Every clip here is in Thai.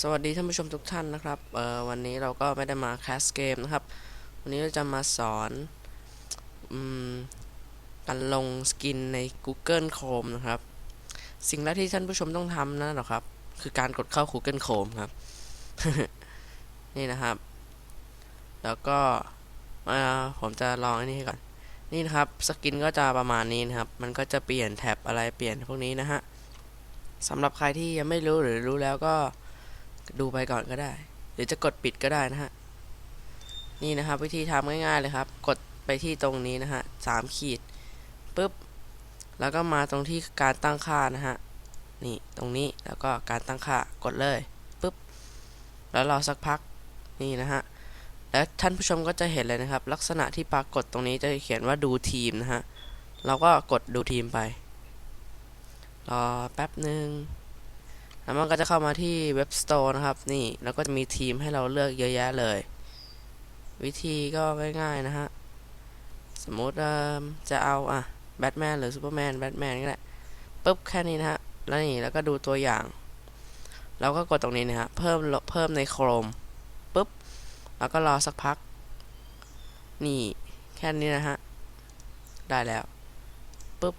สวัสดีท่านผู้ชมทุกท่านนะครับเอ่อวันนี้เราก็ไม่ได้มาแคสเกมนะครับ วันนี้เราจะมาสอนอืมการลงสกินใน Google Chrome นะครับ สิ่งแรกที่ท่านผู้ชมต้องทำนั่นหรอครับ คือการกดเข้า Google Chrome ครับ นี่นะครับ แล้วก็อ่าผมจะลองอันนี้ให้ก่อน นี่นะครับสกินก็จะประมาณนี้นะครับ มันก็จะเปลี่ยนแท็บอะไรเปลี่ยนพวกนี้นะฮะสำหรับใครที่ยังไม่รู้หรือรู้แล้วก็ ดูไปก่อนก็ได้ หรือจะกดปิดก็ได้นะฮะ นี่นะครับ วิธีทำง่ายๆเลยครับ กดไปที่ตรงนี้นะฮะสามขีดปุ๊บ แล้วก็มาตรงที่การตั้งค่านะฮะ นี่ตรงนี้แล้วก็การตั้งค่ากดเลยปุ๊บ แล้วรอสักพักนี่นะฮะ แล้วท่านผู้ชมก็จะเห็นเลยนะครับ ลักษณะที่ปรากฏตรงนี้จะเขียนว่าดูทีมนะฮะ เราก็กดดูทีมไป รอแป๊บหนึ่ง แล้วมันก็จะเข้ามาที่เว็บสโตร์นะครับ นี่แล้วก็จะมีทีมให้เราเลือกเยอะแยะเลย วิธีก็ง่ายๆนะฮะ สมมติจะเอาอะแบทแมนหรือซูเปอร์แมนแบทแมนก็ได้ปุ๊บแค่นี้นะฮะ แล้วนี่แล้วก็ดูตัวอย่าง เราก็กดตรงนี้นะฮะ เพิ่มเพิ่มในโครมปุ๊บ แล้วก็รอสักพัก นี่แค่นี้นะฮะ ได้แล้วปุ๊บ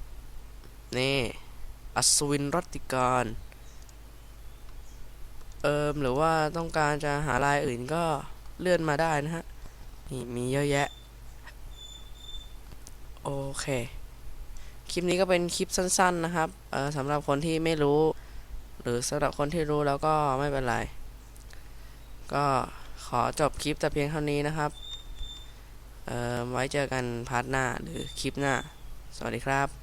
นี่ อัศวินรัตติการ เอิมหรือว่าต้องการจะหาลายอื่นก็เลื่อนมาได้นะฮะ นี่มีเยอะแยะ โอเค คลิปนี้ก็เป็นคลิปสั้น ๆ นะครับ เออสำหรับคนที่ไม่รู้ หรือสำหรับคนที่รู้แล้วก็ไม่เป็นไร ก็ขอจบคลิปแต่เพียงเท่านี้นะครับ เออไว้เจอกันพาร์ทหน้าหรือคลิปหน้า สวัสดีครับ